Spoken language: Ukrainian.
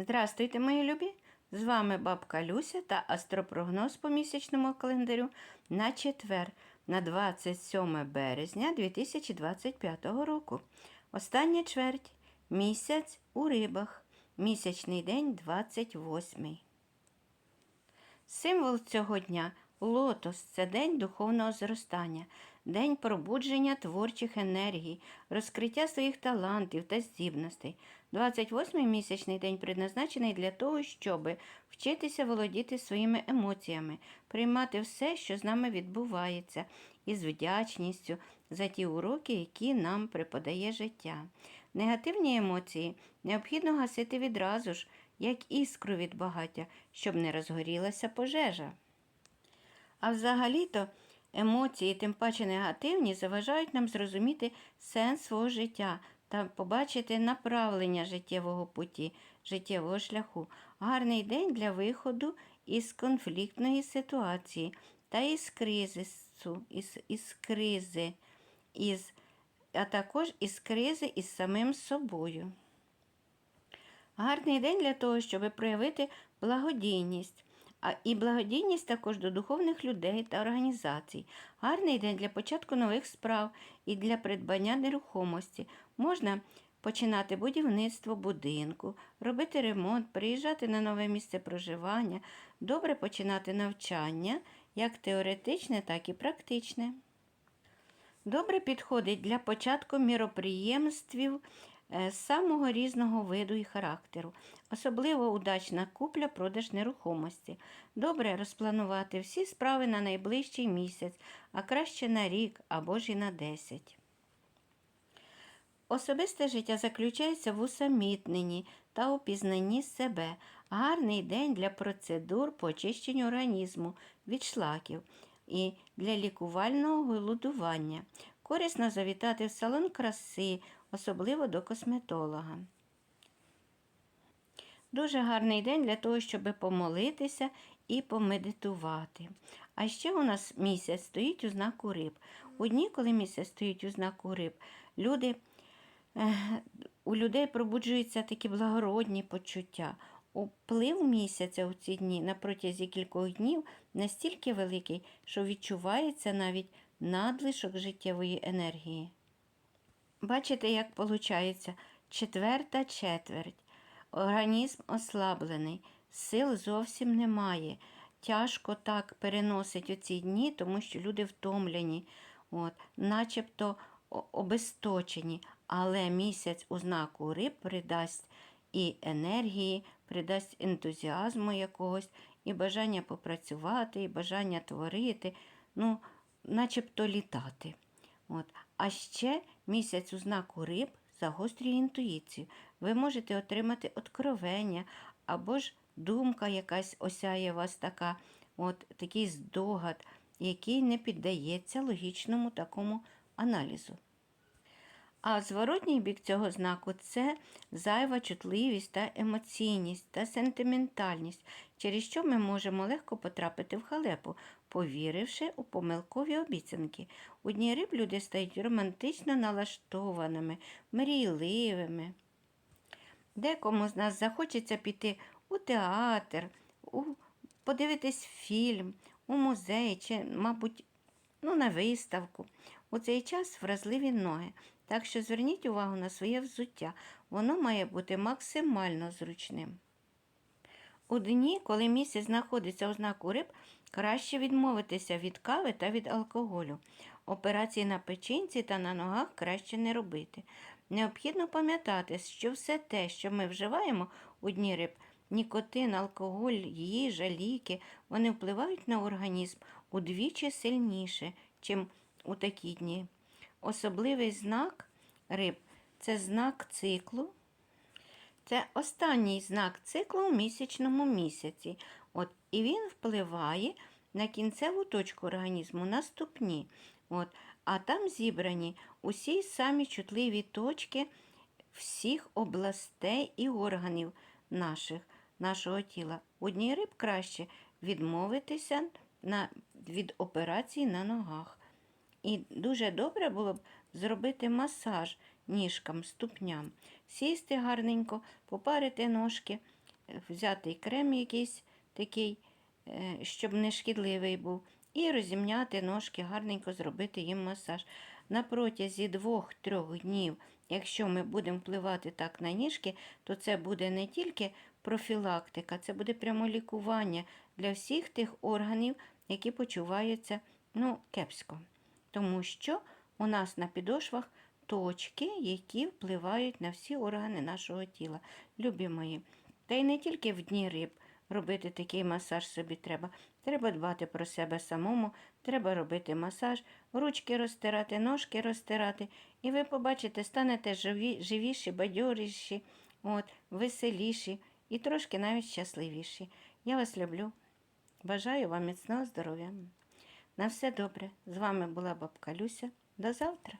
Здравствуйте, мої любі! З вами бабка Люся та астропрогноз по місячному календарю на четвер, на 27 березня 2025 року. Остання чверть. Місяць у рибах. Місячний день 28. Символ цього дня лотос це день духовного зростання, день пробудження творчих енергій, розкриття своїх талантів та здібностей. 28-й місячний день предназначений для того, щоб вчитися володіти своїми емоціями, приймати все, що з нами відбувається, із вдячністю за ті уроки, які нам преподає життя. Негативні емоції необхідно гасити відразу ж, як іскру від багаття, щоб не розгорілася пожежа. А взагалі-то емоції, тим паче негативні, заважають нам зрозуміти сенс свого життя та побачити направлення життєвого путі, життєвого шляху. Гарний день для виходу із конфліктної ситуації та із кризису, із, із кризи, із, а також із кризи із самим собою. Гарний день для того, щоб проявити благодійність. І благодійність також до духовних людей та організацій. Гарний день для початку нових справ і для придбання нерухомості. Можна починати будівництво будинку, робити ремонт, приїжджати на нове місце проживання, добре починати навчання, як теоретичне, так і практичне. Добре підходить для початку міроприємствів самого різного виду і характеру, особливо удачна купля-продаж нерухомості. Добре розпланувати всі справи на найближчий місяць, а краще на рік або ж і на 10. Особисте життя заключається в усамітненні та упізнанні себе. Гарний день для процедур по очищенню організму від шлаків і для лікувального голодування. Корисно завітати в салон краси, особливо до косметолога. Дуже гарний день для того, щоб помолитися і помедитувати. А ще у нас місяць стоїть у знаку риб. У дні, коли місяць стоїть у знаку риб, люди, у людей пробуджуються такі благородні почуття. Вплив місяця у ці дні на протязі кількох днів настільки великий, що відчувається навіть надлишок життєвої енергії. Бачите, як виходить? Четверта четверть. Організм ослаблений, сил зовсім немає. Тяжко так переносить оці дні, тому що люди втомлені, от, начебто обесточені. Але місяць у знаку риб придасть і енергії, придасть ентузіазму якогось, і бажання попрацювати, і бажання творити, ну, начебто літати. От. А ще місяць у знаку риб загострює інтуїцію. Ви можете отримати откровення або ж думка якась осяє вас така, от такий здогад, який не піддається логічному такому аналізу. А зворотній бік цього знаку це зайва чутливість та емоційність та сентиментальність, через що ми можемо легко потрапити в халепу, повіривши у помилкові обіцянки. У дні риб люди стають романтично налаштованими, мрійливими. Декому з нас захочеться піти у театр, у, подивитись фільм, у музей чи, мабуть, ну, на виставку. У цей час вразливі ноги, так що зверніть увагу на своє взуття. Воно має бути максимально зручним. У дні, коли місяць знаходиться у знаку риб, краще відмовитися від кави та від алкоголю. Операції на печінці та на ногах краще не робити. Необхідно пам'ятати, що все те, що ми вживаємо у дні риб, нікотин, алкоголь, їжа, ліки, вони впливають на організм удвічі сильніше, чим у такі дні. Особливий знак риб це знак циклу. Це останній знак циклу у місячному місяці. От, і він впливає на кінцеву точку організму на ступні. От, а там зібрані усі самі чутливі точки всіх областей і органів наших, нашого тіла. У дні риб краще відмовитися на, від операцій на ногах. І дуже добре було б зробити масаж ніжкам, ступням, сісти гарненько, попарити ножки взяти крем якийсь такий, е, щоб не шкідливий був, і розімняти ножки, гарненько зробити їм масаж. На протязі двох-трьох днів, якщо ми будемо впливати так на ніжки, то це буде не тільки профілактика, це буде прямо лікування для всіх тих органів, які почуваються ну, кепсько. Тому що у нас на підошвах точки, які впливають на всі органи нашого тіла. Любі мої. Та й не тільки в дні риб робити такий масаж собі треба. Треба дбати про себе самому, треба робити масаж, ручки розтирати, ножки розтирати. І ви побачите, станете живі, живіші, бадьоріші, от, веселіші і трошки навіть щасливіші. Я вас люблю. Бажаю вам міцного здоров'я. На все добре. З вами була бабка Люся. До завтра.